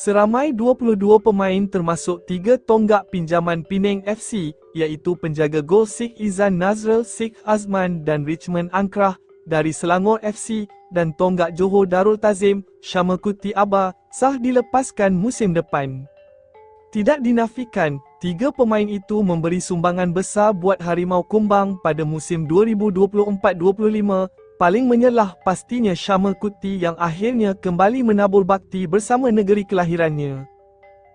Seramai 22 pemain termasuk tiga tonggak pinjaman Penang FC iaitu penjaga gol Sheikh Izan Nazrul Sheikh Azman dan Richmond Angkrah dari Selangor FC dan tonggak Johor Darul Tazim Syamakuti Aba sah dilepaskan musim depan. Tidak dinafikan, tiga pemain itu memberi sumbangan besar buat Harimau Kumbang pada musim 2024-25 paling menyelah pastinya Syamel Kuti yang akhirnya kembali menabur bakti bersama negeri kelahirannya.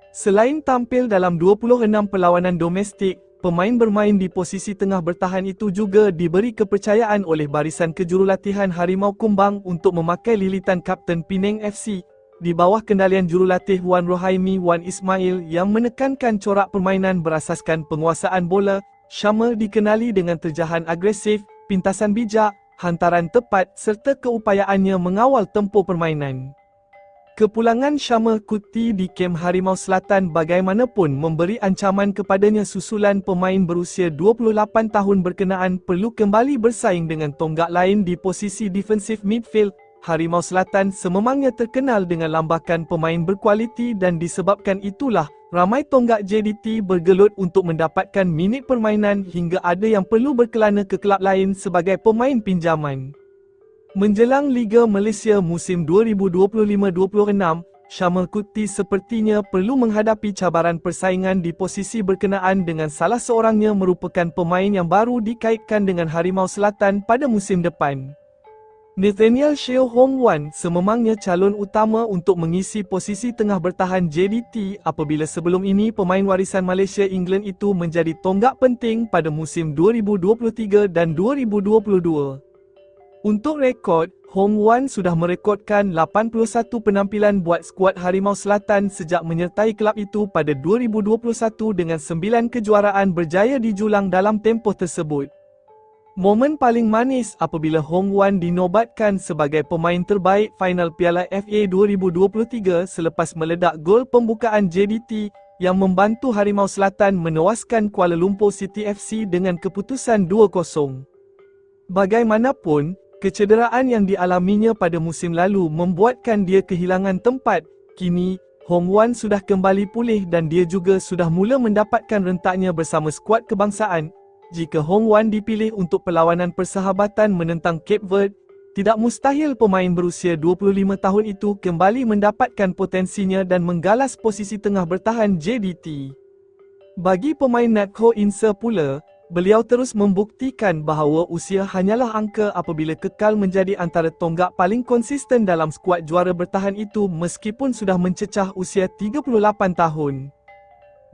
Selain tampil dalam 26 perlawanan domestik, pemain bermain di posisi tengah bertahan itu juga diberi kepercayaan oleh barisan kejurulatihan Harimau Kumbang untuk memakai lilitan Kapten Penang FC di bawah kendalian jurulatih Wan Rohaimi Wan Ismail yang menekankan corak permainan berasaskan penguasaan bola, Syamel dikenali dengan terjahan agresif, pintasan bijak, hantaran tepat serta keupayaannya mengawal tempoh permainan. Kepulangan Syama Kuti di kem Harimau Selatan bagaimanapun memberi ancaman kepadanya susulan pemain berusia 28 tahun berkenaan perlu kembali bersaing dengan tonggak lain di posisi defensif midfield. Harimau Selatan sememangnya terkenal dengan lambakan pemain berkualiti dan disebabkan itulah Ramai tonggak JDT bergelut untuk mendapatkan minit permainan hingga ada yang perlu berkelana ke kelab lain sebagai pemain pinjaman. Menjelang Liga Malaysia musim 2025-26, Syamel Kuti sepertinya perlu menghadapi cabaran persaingan di posisi berkenaan dengan salah seorangnya merupakan pemain yang baru dikaitkan dengan Harimau Selatan pada musim depan. Nathaniel Sheo Hong Wan sememangnya calon utama untuk mengisi posisi tengah bertahan JDT apabila sebelum ini pemain warisan Malaysia England itu menjadi tonggak penting pada musim 2023 dan 2022. Untuk rekod, Hong Wan sudah merekodkan 81 penampilan buat skuad Harimau Selatan sejak menyertai kelab itu pada 2021 dengan 9 kejuaraan berjaya dijulang dalam tempoh tersebut. Momen paling manis apabila Hong Wan dinobatkan sebagai pemain terbaik final Piala FA 2023 selepas meledak gol pembukaan JDT yang membantu Harimau Selatan menewaskan Kuala Lumpur City FC dengan keputusan 2-0. Bagaimanapun, kecederaan yang dialaminya pada musim lalu membuatkan dia kehilangan tempat. Kini, Hong Wan sudah kembali pulih dan dia juga sudah mula mendapatkan rentaknya bersama skuad kebangsaan jika Hong Wan dipilih untuk perlawanan persahabatan menentang Cape Verde, tidak mustahil pemain berusia 25 tahun itu kembali mendapatkan potensinya dan menggalas posisi tengah bertahan JDT. Bagi pemain Natco Insa pula, beliau terus membuktikan bahawa usia hanyalah angka apabila kekal menjadi antara tonggak paling konsisten dalam skuad juara bertahan itu meskipun sudah mencecah usia 38 tahun.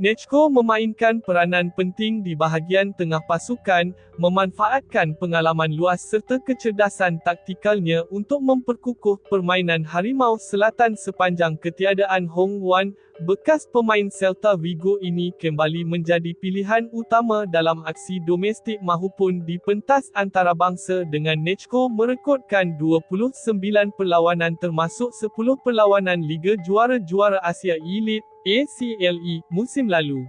Nechko memainkan peranan penting di bahagian tengah pasukan, memanfaatkan pengalaman luas serta kecerdasan taktikalnya untuk memperkukuh permainan Harimau Selatan sepanjang ketiadaan Hong Wan. Bekas pemain Celta Vigo ini kembali menjadi pilihan utama dalam aksi domestik mahupun di pentas antarabangsa dengan Nechko merekodkan 29 perlawanan termasuk 10 perlawanan Liga Juara-Juara Asia Elite ACLE musim lalu.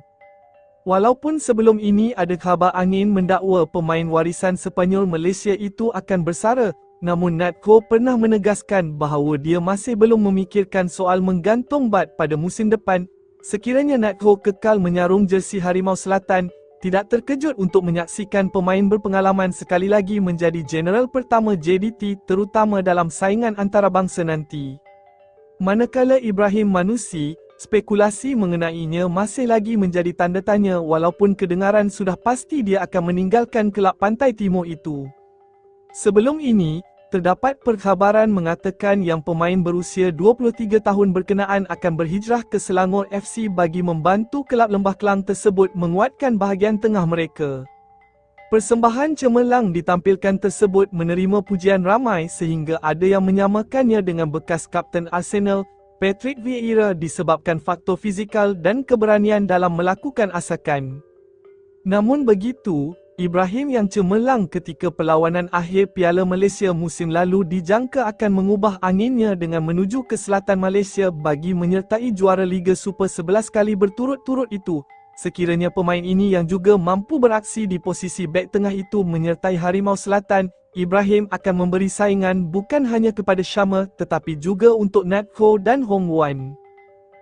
Walaupun sebelum ini ada khabar angin mendakwa pemain warisan Sepanyol Malaysia itu akan bersara, namun Natko pernah menegaskan bahawa dia masih belum memikirkan soal menggantung bat pada musim depan. Sekiranya Natko kekal menyarum jersey Harimau Selatan, tidak terkejut untuk menyaksikan pemain berpengalaman sekali lagi menjadi general pertama JDT terutama dalam saingan antarabangsa nanti. Manakala Ibrahim Manusi, spekulasi mengenainya masih lagi menjadi tanda tanya walaupun kedengaran sudah pasti dia akan meninggalkan kelab pantai timur itu. Sebelum ini, terdapat perkhabaran mengatakan yang pemain berusia 23 tahun berkenaan akan berhijrah ke Selangor FC bagi membantu kelab Lembah Kelang tersebut menguatkan bahagian tengah mereka. Persembahan cemerlang ditampilkan tersebut menerima pujian ramai sehingga ada yang menyamakannya dengan bekas kapten Arsenal Patrick Vieira disebabkan faktor fizikal dan keberanian dalam melakukan asakan. Namun begitu, Ibrahim yang cemerlang ketika perlawanan akhir Piala Malaysia musim lalu dijangka akan mengubah anginnya dengan menuju ke selatan Malaysia bagi menyertai juara Liga Super 11 kali berturut-turut itu. Sekiranya pemain ini yang juga mampu beraksi di posisi bek tengah itu menyertai Harimau Selatan, Ibrahim akan memberi saingan bukan hanya kepada Syama tetapi juga untuk Natko dan Hong Wan.